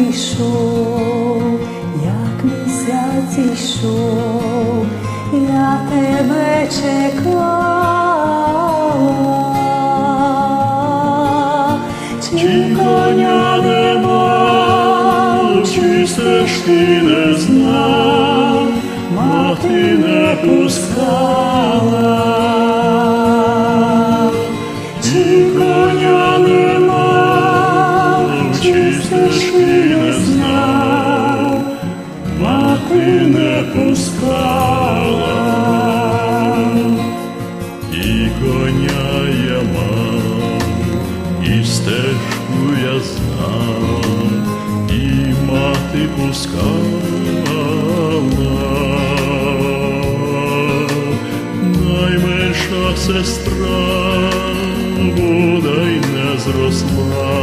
йшов, як місяць йшов, я тебе чекала, Чи коня нема, чи стежки не знав, мати не пускала. Пускала. І коня я мав, і стежку я знав, і мати пускала. Найменша сестра бодай не зросла,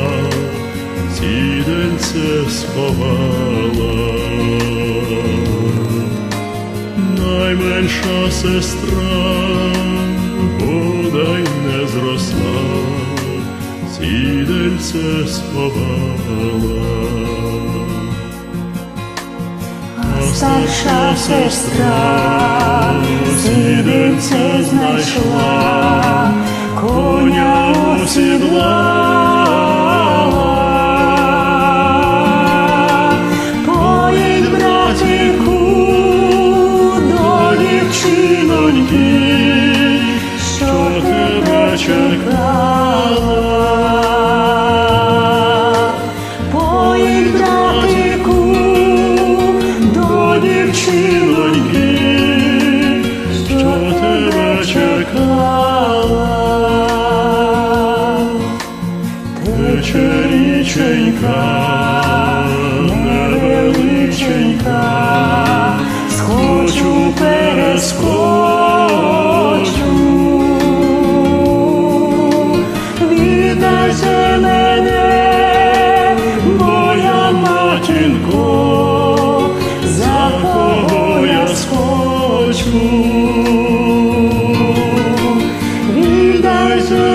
сідельце сховала найменша сестра, бодай не зросла, сідельце сховала. старша сестра сідельце знайшла, she 주를 다시